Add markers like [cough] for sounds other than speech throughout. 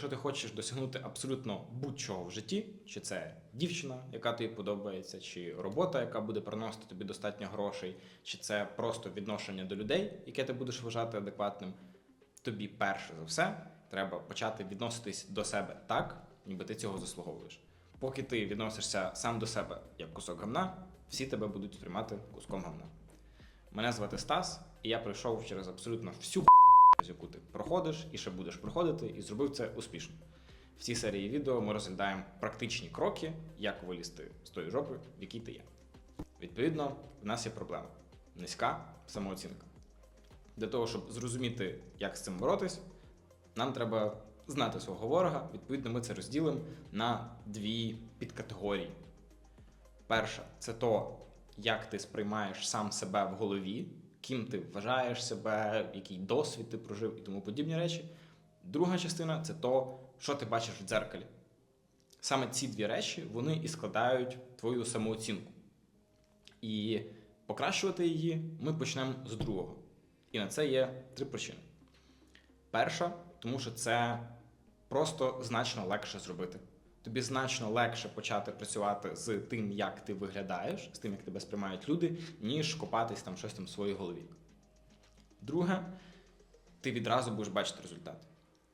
якщо ти хочеш досягнути абсолютно будь-чого в житті, чи це дівчина, яка тобі подобається, чи робота, яка буде приносити тобі достатньо грошей, чи це просто відношення до людей, яке ти будеш вважати адекватним, тобі перше за все треба почати відноситись до себе так, ніби ти цього заслуговуєш. Поки ти відносишся сам до себе як кусок гамна, всі тебе будуть сприймати куском гамна. Мене звати Стас, і я пройшов через абсолютно всю яку ти проходиш і ще будеш проходити, і зробив це успішно. В цій серії відео ми розглядаємо практичні кроки, як вилізти з тої жопи, в якій ти є. Відповідно, в нас є проблема низька самооцінка. Для того, щоб зрозуміти, як з цим боротись, нам треба знати свого ворога. Відповідно, ми це розділимо на дві підкатегорії. Перша це то, як ти сприймаєш сам себе в голові, ким ти вважаєш себе, який досвід ти прожив і тому подібні речі. Друга частина це то, що ти бачиш в дзеркалі. Саме ці дві речі вони і складають твою самооцінку. І покращувати її ми почнемо з другого. І на це є три причини. Перша, тому що це просто значно легше зробити. Тобі значно легше почати працювати з тим, як ти виглядаєш, з тим, як тебе сприймають люди, ніж копатись там щось там в своїй голові. Друге, ти відразу будеш бачити результат.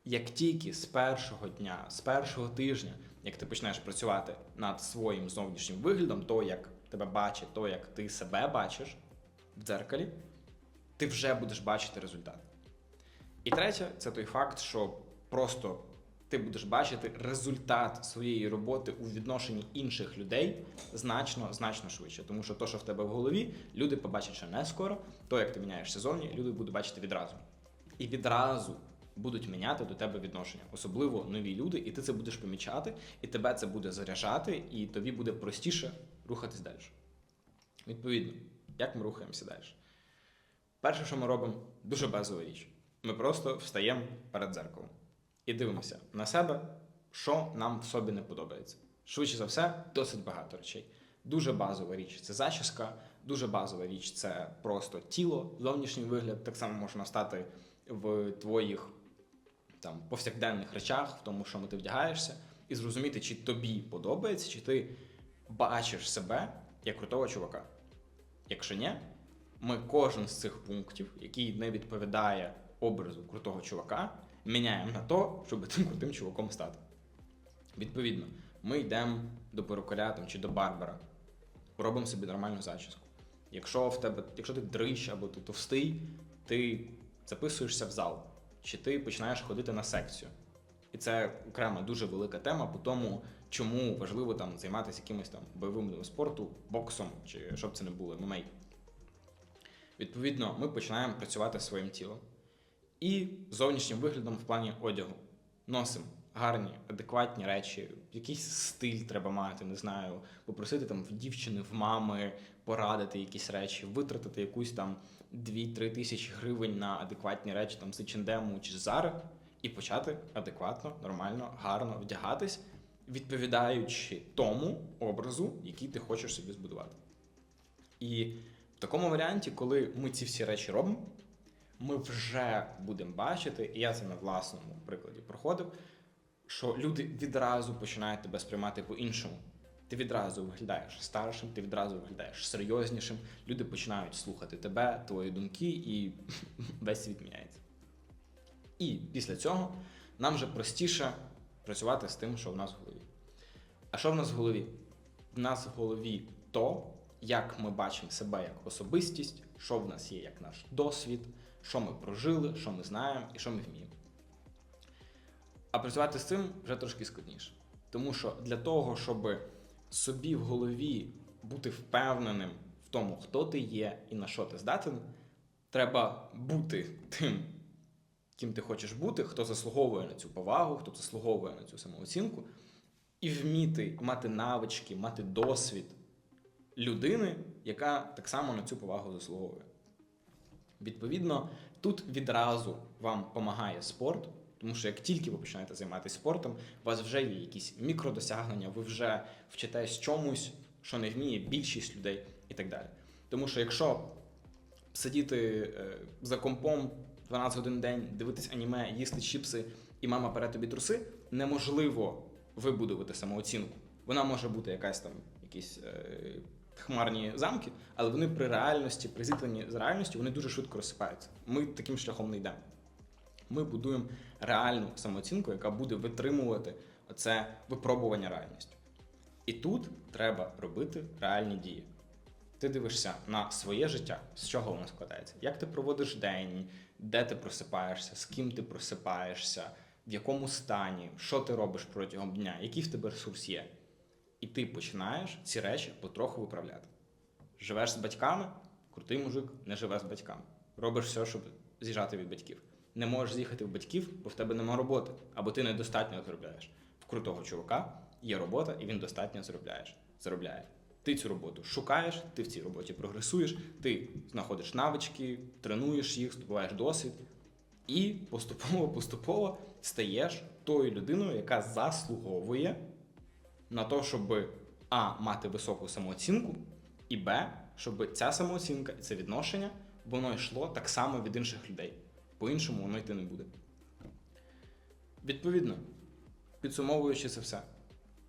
Як тільки з першого дня, з першого тижня, як ти почнеш працювати над своїм зовнішнім виглядом, то як тебе бачить, то як ти себе бачиш в дзеркалі, ти вже будеш бачити результат. І третє, це той факт, що просто ти будеш бачити результат своєї роботи у відношенні інших людей значно значно швидше. Тому що то, що в тебе в голові, люди побачать ще не скоро. То, як ти міняєшся зовні, люди будуть бачити відразу. І відразу будуть міняти до тебе відношення, особливо нові люди, і ти це будеш помічати, і тебе це буде заряджати, і тобі буде простіше рухатись далі. Відповідно, як ми рухаємося далі? Перше, що ми робимо, дуже базова річ. Ми просто встаємо перед дзеркалом і дивимося на себе, що нам в собі не подобається. Швидше за все, досить багато речей. Дуже базова річ це зачіска, дуже базова річ це просто тіло, зовнішній вигляд. Так само може настати в твоїх там повсякденних речах, в тому, що ти вдягаєшся, і зрозуміти, чи тобі подобається, чи ти бачиш себе як крутого чувака. Якщо ні, ми кожен з цих пунктів, який не відповідає образу крутого чувака, міняємо на то, щоб тим крутим чуваком стати. Відповідно, ми йдемо до перукаря там, чи до барбера, робимо собі нормальну зачіску. Якщо в тебе, якщо ти дрищ або ти товстий, ти записуєшся в зал, чи ти починаєш ходити на секцію. І це окрема дуже велика тема по тому, чому важливо там займатися якимось там бойовим спорту, боксом, чи щоб це не було, ММА. Відповідно, ми починаємо працювати своїм тілом і зовнішнім виглядом в плані одягу. Носимо гарні, адекватні речі, якийсь стиль треба мати, не знаю, попросити там в дівчини, в мами порадити якісь речі, витратити якусь там 2-3 тисячі гривень на адекватні речі там з H&M чи Zara і почати адекватно, нормально, гарно вдягатись, відповідаючи тому образу, який ти хочеш собі збудувати. І в такому варіанті, коли ми ці всі речі робимо, ми вже будемо бачити, і я це на власному прикладі проходив, що люди відразу починають тебе сприймати по-іншому. Ти відразу виглядаєш старшим, ти відразу виглядаєш серйознішим. Люди починають слухати тебе, твої думки, і [laughs] весь світ міняється. І після цього нам вже простіше працювати з тим, що в нас в голові. А що в нас в голові? В нас в голові то, як ми бачимо себе як особистість, що в нас є як наш досвід, що ми прожили, що ми знаємо і що ми вміємо. А працювати з цим вже трошки складніше. Тому що для того, щоб собі в голові бути впевненим в тому, хто ти є і на що ти здатен, треба бути тим, ким ти хочеш бути, хто заслуговує на цю повагу, хто заслуговує на цю самооцінку, і вміти мати навички, мати досвід людини, яка так само на цю повагу заслуговує. Відповідно, тут відразу вам допомагає спорт, тому що як тільки ви починаєте займатися спортом, у вас вже є якісь мікродосягнення, ви вже вчитесь чомусь, що не вміє більшість людей і так далі. Тому що якщо сидіти е, за компом 12 годин в день, дивитись аніме, їсти чіпси і мама пере тобі труси, неможливо вибудувати самооцінку. Вона може бути якась там, якісь е, хмарні замки, але вони при реальності, при зіткненні з реальністю, вони дуже швидко розсипаються. Ми таким шляхом не йдемо. Ми будуємо реальну самооцінку, яка буде витримувати це випробування реальністю. І тут треба робити реальні дії. Ти дивишся на своє життя, з чого воно складається, як ти проводиш день, де ти просипаєшся, з ким ти просипаєшся, в якому стані, що ти робиш протягом дня, який в тебе ресурс є. І ти починаєш ці речі потроху виправляти. Живеш з батьками, крутий мужик не живе з батьками. Робиш все, щоб з'їжджати від батьків. Не можеш з'їхати в батьків, бо в тебе нема роботи, або ти недостатньо заробляєш. В крутого чувака є робота, і він достатньо заробляєш. заробляє. Ти цю роботу шукаєш, ти в цій роботі прогресуєш, ти знаходиш навички, тренуєш їх, здобуваєш досвід, і поступово-поступово стаєш тою людиною, яка заслуговує на те, щоб А. мати високу самооцінку, і Б. щоб ця самооцінка і це відношення воно йшло так само від інших людей. По-іншому воно йти не буде. Відповідно, підсумовуючи це все,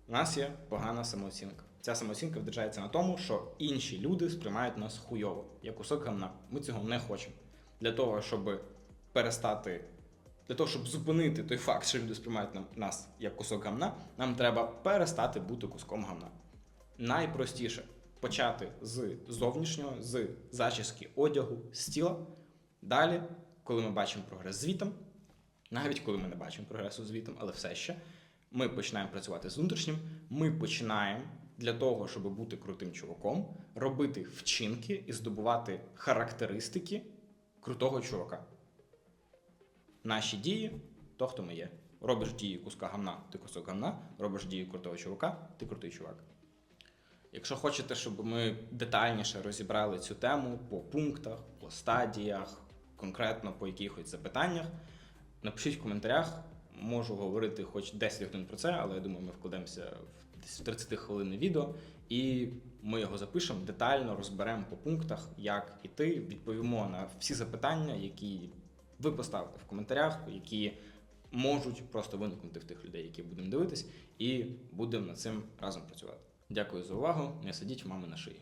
у нас є погана самооцінка. Ця самооцінка вдержається на тому, що інші люди сприймають нас хуйово, як кусок гамна. Ми цього не хочемо. Для того, щоб перестати, для того, щоб зупинити той факт, що люди сприймають нам- нас як кусок гамна, нам треба перестати бути куском гамна. Найпростіше почати з зовнішнього, з зачіски одягу, з тіла. Далі, коли ми бачимо прогрес звітом, навіть коли ми не бачимо прогресу звітом, але все ще, ми починаємо працювати з внутрішнім, ми починаємо для того, щоб бути крутим чуваком, робити вчинки і здобувати характеристики крутого чувака. Наші дії то, хто ми є. Робиш дії куска гамна, ти кусок гамна, робиш дії крутого чувака, ти крутий чувак. Якщо хочете, щоб ми детальніше розібрали цю тему по пунктах, по стадіях, конкретно по якихось запитаннях, напишіть в коментарях. Можу говорити хоч 10 годин про це, але я думаю, ми вкладемося в десь 30 хвилин відео, і ми його запишемо детально, розберемо по пунктах, як іти, відповімо на всі запитання, які ви поставите в коментарях, які можуть просто виникнути в тих людей, які будемо дивитись, і будемо над цим разом працювати. Дякую за увагу. Не сидіть мами на шиї.